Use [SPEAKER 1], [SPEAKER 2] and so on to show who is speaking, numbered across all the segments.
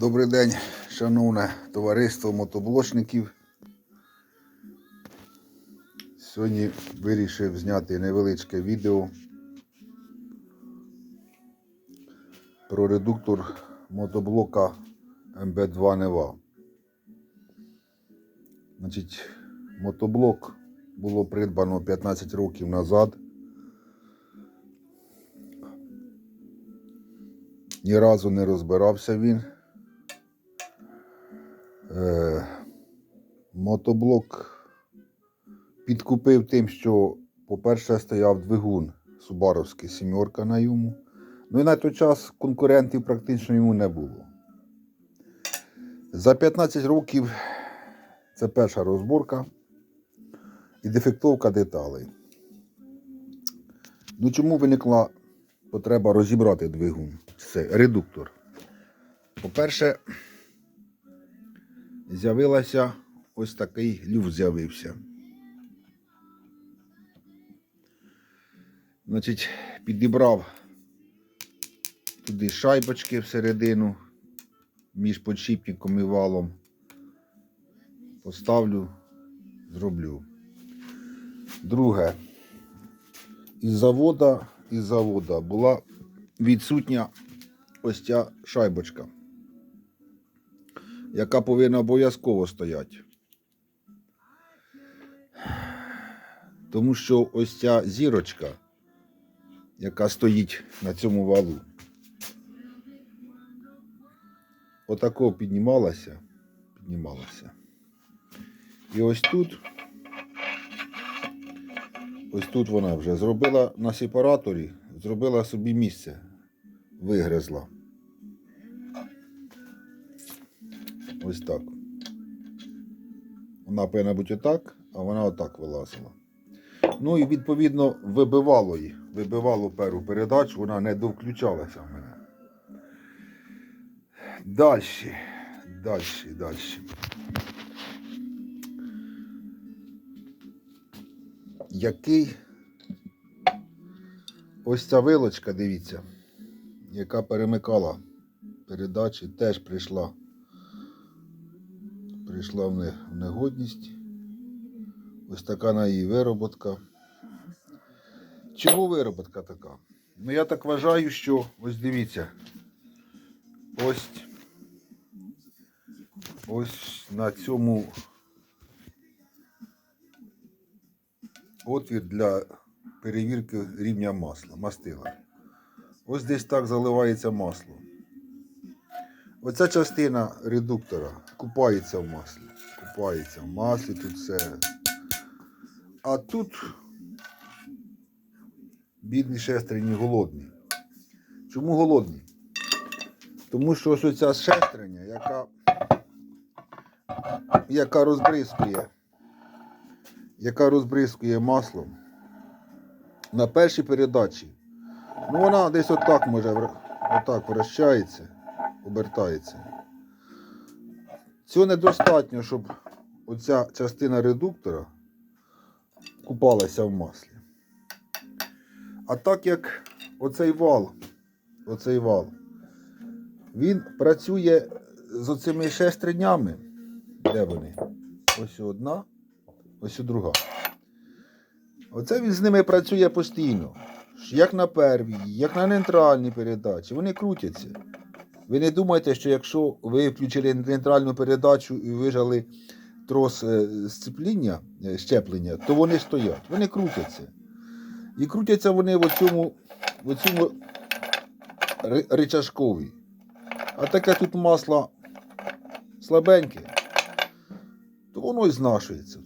[SPEAKER 1] Добрий день, шановне товариство мотоблочників. Сьогодні вирішив зняти невеличке відео про редуктор мотоблока МБ2 Нева. Значить, мотоблок було придбано 15 років назад. Ні разу не розбирався він. Е, мотоблок підкупив тим, що, по-перше, стояв двигун Субаровський сімерка на йому. Ну і на той час конкурентів практично йому не було. За 15 років це перша розборка і дефектовка деталей. Ну чому виникла потреба розібрати двигун? Це редуктор. По-перше, з'явилася ось такий люфт з'явився. Значить, підібрав туди шайбочки всередину між подшипником і валом. Поставлю, зроблю. Друге. Із завода, із завода була відсутня ось ця шайбочка яка повинна обов'язково стояти. Тому що ось ця зірочка, яка стоїть на цьому валу, отако піднімалася, піднімалася. І ось тут, ось тут вона вже зробила на сепараторі, зробила собі місце, вигризла. Ось так. Вона повинна бути отак, а вона отак вилазила. Ну і відповідно вибивало її. Вибивало першу передачу, вона не довключалася в мене. Далі. Далі, далі. Який ось ця вилочка, дивіться, яка перемикала передачі, теж прийшла прийшла в не- в негодність. Ось така на її вироботка. Чому вироботка така? Ну я так вважаю, що ось дивіться. Ось ось на цьому отвір для перевірки рівня масла, мастила. Ось десь так заливається масло. Оця частина редуктора купається в маслі. Купається в маслі, тут все. А тут бідні шестерні голодні. Чому голодні? Тому що ось оця шестерня, яка, яка розбризкує, яка розбризкує маслом на першій передачі. Ну вона десь отак може отак вращається обертається. Цього недостатньо, щоб оця частина редуктора купалася в маслі. А так як оцей вал, оцей вал, він працює з оцими шестернями. Де вони? Ось одна, ось друга. Оце він з ними працює постійно. Як на первій, як на нейтральній передачі. Вони крутяться. Ви не думайте, що якщо ви включили нейтральну передачу і вижали трос е, сцепління, е, щеплення, то вони стоять, вони крутяться. І крутяться вони в оцьому, в оцьому ри- А таке тут масло слабеньке, то воно і знашується.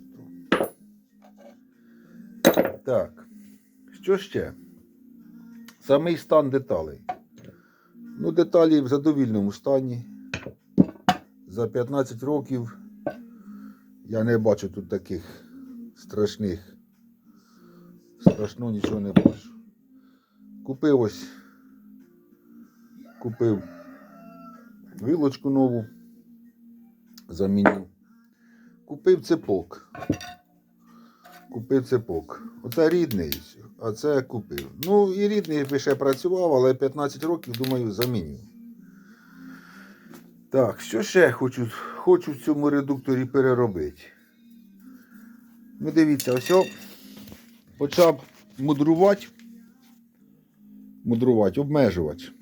[SPEAKER 1] Так, що ще? Самий стан деталей. Ну, деталі в задовільному стані. За 15 років я не бачу тут таких страшних. Страшно нічого не бачу. Купив ось. Купив вилочку нову. Заміню. Купив цепок. Купив цепок. Оце рідний, а це купив. Ну і рідний би ще працював, але 15 років, думаю, заміню. Так, що ще хочу, хочу в цьому редукторі переробити. Ну, дивіться, ось почав мудрувати. Мудрувати, обмежувач.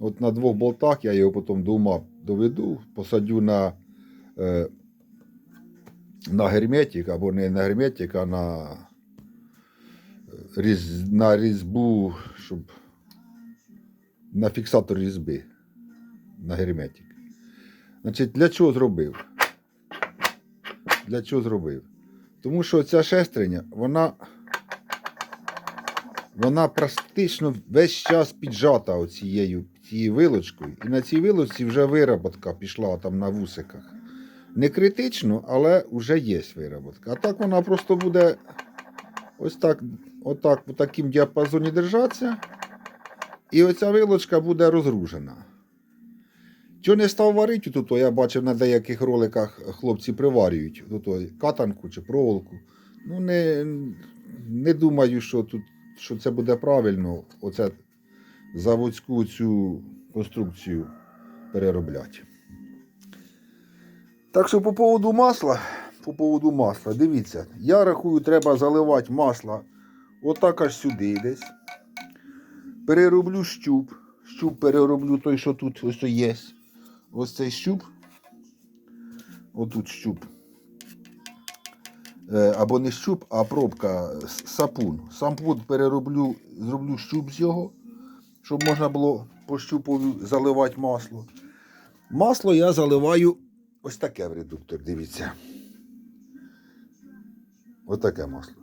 [SPEAKER 1] От на двох болтах я його потім до ума доведу, посадю на, е, на герметик, або не на герметик, а на, е, різ, на різьбу, щоб на фіксатор різьби. На герметик. Значить, для чого зробив? Для чого зробив? Тому що ця шестерня, вона, вона практично весь час піджата оцією цією вилочкою. І на цій вилочці вже вироботка пішла там на вусиках. Не критично, але вже є вироботка. А так вона просто буде ось так, отак, по таким діапазоні держатися. І оця вилочка буде розгружена. Чого не став варити тут, я бачив на деяких роликах хлопці приварюють тут катанку чи проволоку. Ну, не, не думаю, що тут що це буде правильно, оце заводську цю конструкцію переробляти. Так що по поводу масла, по поводу масла, дивіться, я рахую, треба заливати масло отак аж сюди десь. Перероблю щуп. Щуп перероблю той, що тут ось є. Ось цей щуп. Отут щуп. Е, Або не щуп, а пробка сапун. Сапун перероблю, зроблю щуп з його, щоб можна було по щупові заливати масло. Масло я заливаю ось таке в редуктор, дивіться. Ось таке масло.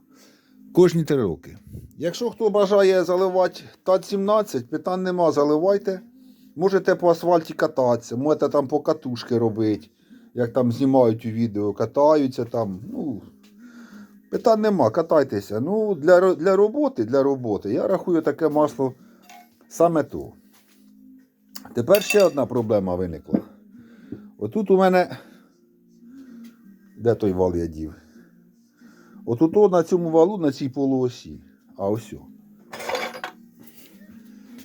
[SPEAKER 1] Кожні три роки. Якщо хто бажає заливати ТАТ-17, питань нема, заливайте. Можете по асфальті кататися, можете там по катушки робити, як там знімають у відео, катаються там. Ну, питань нема, катайтеся. Ну, для, для роботи, для роботи, я рахую таке масло саме то. Тепер ще одна проблема виникла. Отут у мене. Де той вал я дів? Отут на цьому валу, на цій полуосі. А ось. о.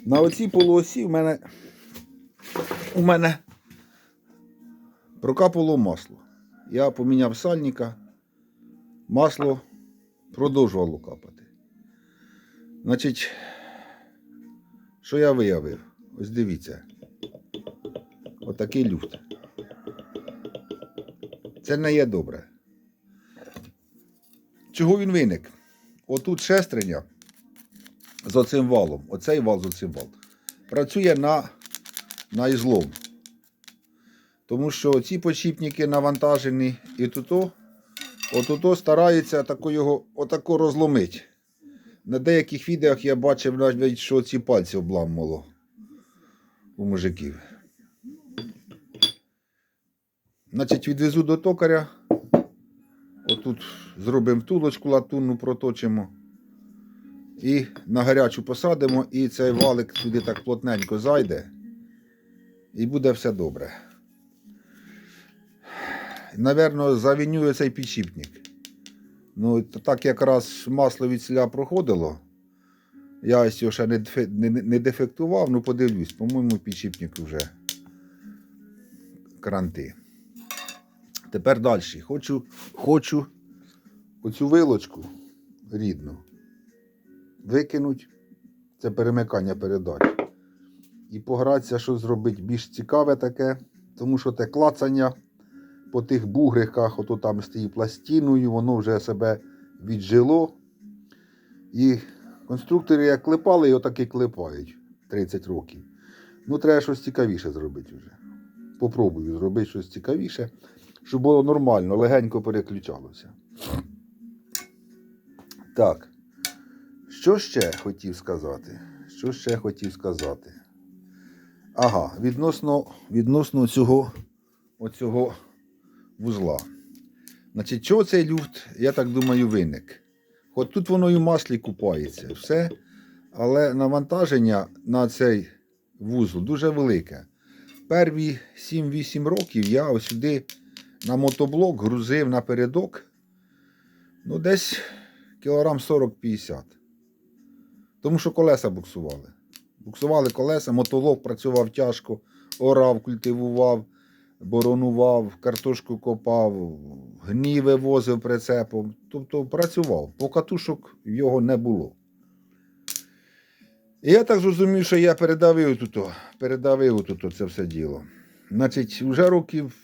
[SPEAKER 1] На оцій полуосі в мене. У мене прокапало масло. Я поміняв сальника, масло продовжувало капати. Значить, що я виявив? Ось дивіться. Отакий люфт. Це не є добре. Чого він виник? Отут шестерня з оцим валом, оцей вал з оцим валом, працює на, на ізлом. Тому що ці почіпники навантажені і туто, отуто стараються тако його отако розломити. На деяких відео я бачив навіть, що ці пальці обламало у мужиків. Значить, відвезу до токаря. Отут зробимо втулочку латунну, проточимо. І на гарячу посадимо, і цей валик туди так плотненько зайде. І буде все добре. Навірно, завінює цей підшипник. Ну, так якраз масло від селя проходило. Я його ще не, не, не дефектував, ну подивлюсь, по-моєму, підшипник вже кранти. Тепер далі. Хочу, хочу оцю вилочку рідну викинуть. Це перемикання передач. І погратися, що зробити більш цікаве таке, тому що те клацання по тих бугриках, ото там з тією пластиною, воно вже себе віджило. І конструктори як клепали, його так і клепають 30 років. Ну, треба щось цікавіше зробити вже. Попробую зробити щось цікавіше, щоб було нормально, легенько переключалося. Так. Що ще хотів сказати? Що ще хотів сказати? Ага, відносно, відносно цього, оцього вузла. Значить, чого цей люфт, я так думаю, виник. От тут воно і в маслі купається, все. Але навантаження на цей вузол дуже велике. Перві 7-8 років я ось сюди на мотоблок грузив напередок. Ну, десь кілограм 40-50. Тому що колеса буксували. Буксували колеса, мотолог працював тяжко, орав, культивував. боронував, картошку копав, гній вивозив прицепом. Тобто працював. Покатушок його не було. І я так зрозумів, що я передавив тут, передавив тут це все діло. Значить, вже років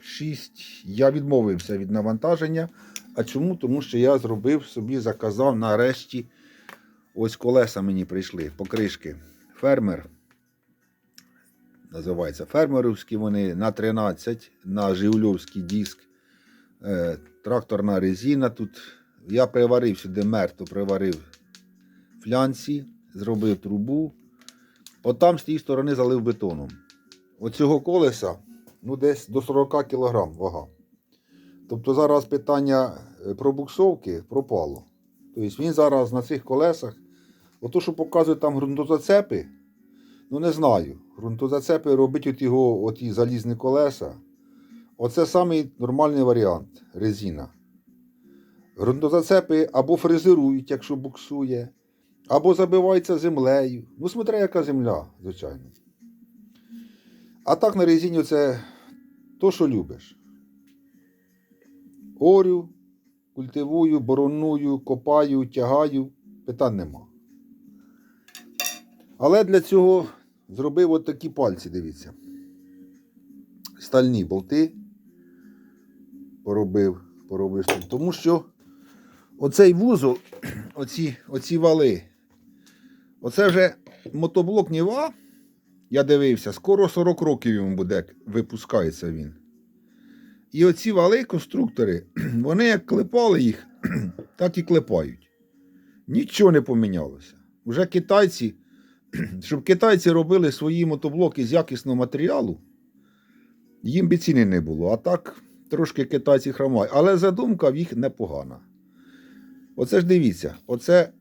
[SPEAKER 1] шість я відмовився від навантаження. А чому? Тому що я зробив собі, заказав нарешті. Ось колеса мені прийшли, покришки. Фермер. Називається фермерівські вони на 13, на Жигульовський диск. Е, тракторна резина тут. Я приварив сюди мертво, приварив флянці, зробив трубу. От там з тієї сторони залив бетоном. Оцього колеса ну, десь до 40 кг вага. Тобто зараз питання е, пробуксовки пропало. Тобто він зараз на цих колесах, ото, що показують там ґрунтозацепи, ну не знаю. Ґрунтозацепи робить от його оті залізні колеса. Оце самий нормальний варіант резина. Ґрунтозацепи або фрезерують, якщо буксує, або забиваються землею. Ну, смотря, яка земля, звичайно. А так на резині це то, що любиш. Орю, культивую, бороную, копаю, тягаю, питань нема. Але для цього зробив от такі пальці, дивіться. Стальні болти поробив, поробив. Тому що оцей вузол, оці, оці вали, оце вже мотоблок Ніва, я дивився, скоро 40 років йому буде, випускається він. І оці вали, конструктори, вони як клепали їх, так і клепають. Нічого не помінялося. Уже китайці, щоб китайці робили свої мотоблоки з якісного матеріалу, їм би ціни не було. А так трошки китайці хромають. Але задумка в їх непогана. Оце ж дивіться, оце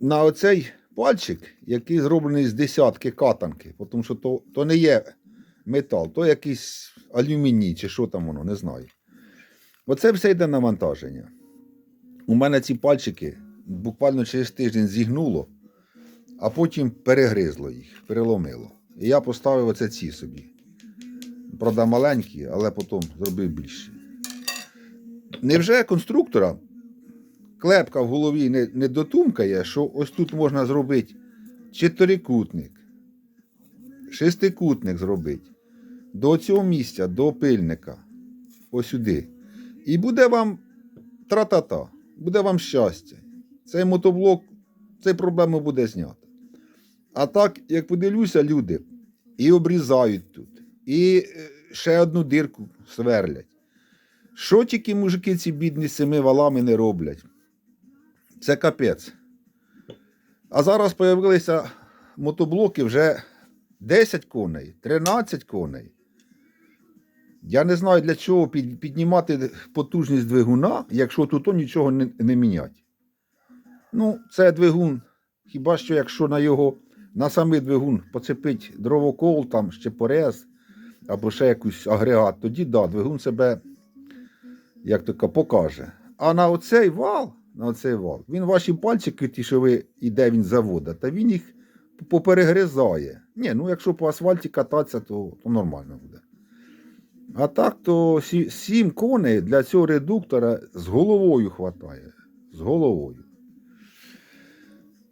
[SPEAKER 1] на оцей пальчик, який зроблений з десятки катанки, тому що то, то не є метал, то якийсь алюміній чи що там воно, не знаю. Оце все йде навантаження. У мене ці пальчики буквально через тиждень зігнуло, а потім перегризло їх, переломило. І я поставив оце ці собі. Правда, маленькі, але потім зробив більші. Невже конструктора клепка в голові не, не дотумкає, що ось тут можна зробити чотирикутник, шестикутник зробити до цього місця, до пильника, ось. І буде вам тра-та-та, буде вам щастя. Цей мотоблок, цей проблему буде знято. А так, як подивлюся, люди і обрізають тут, і е, ще одну дирку сверлять. Що тільки мужики ці бідні цими валами не роблять? Це капець. А зараз з'явилися мотоблоки вже 10 коней, 13 коней. Я не знаю, для чого піднімати потужність двигуна, якщо тут нічого не, не міняти. Ну, це двигун. Хіба що якщо на його, на самий двигун поцепить дровокол, там ще порез, або ще якийсь агрегат, тоді да, двигун себе, як то покаже. А на оцей вал, на оцей вал, він ваші пальчики, ті, що ви іде він завода, та він їх поперегризає. Ні, ну якщо по асфальті кататися, то, то нормально буде. А так, то сі- сім коней для цього редуктора з головою хватає. З головою.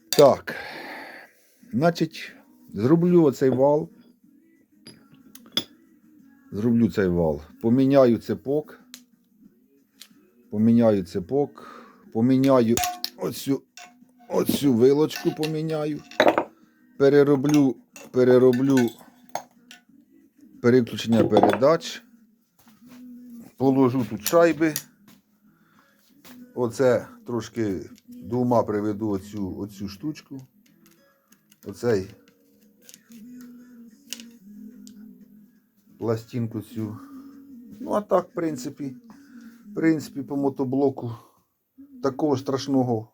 [SPEAKER 1] Так. Значить, зроблю оцей вал. Зроблю цей вал. Поміняю цепок. Поміняю цепок. Поміняю оцю, оцю вилочку поміняю. Перероблю, перероблю переключення передач. Положу тут шайби. Оце трошки до приведу оцю, оцю штучку. Оцей пластинку цю. Ну, а так, в принципі, в принципі, по мотоблоку такого страшного.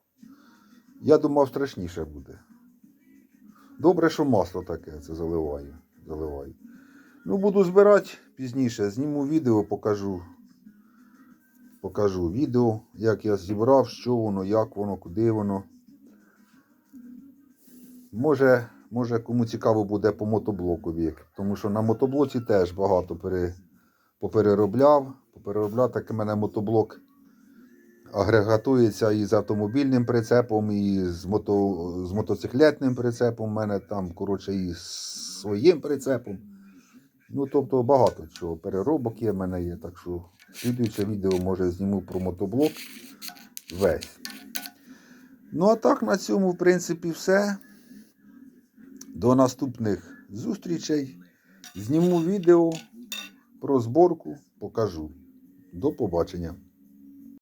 [SPEAKER 1] Я думав, страшніше буде. Добре, що масло таке це заливаю. заливаю. Ну, буду збирати пізніше. Зніму відео, покажу. Покажу відео, як я зібрав, що воно, як воно, куди воно. Може, може кому цікаво буде по мотоблокові, тому що на мотоблоці теж багато пере, попереробляв. Попереробляв, так і мене мотоблок агрегатується і з автомобільним прицепом, і з, мото, з мотоциклетним прицепом. У мене там, коротше, і з своїм прицепом. Ну, тобто багато чого. Переробок є в мене є. Так що слідуюче відео може зніму про мотоблок весь. Ну, а так, на цьому, в принципі, все. До наступних зустрічей. Зніму відео про зборку, покажу. До побачення.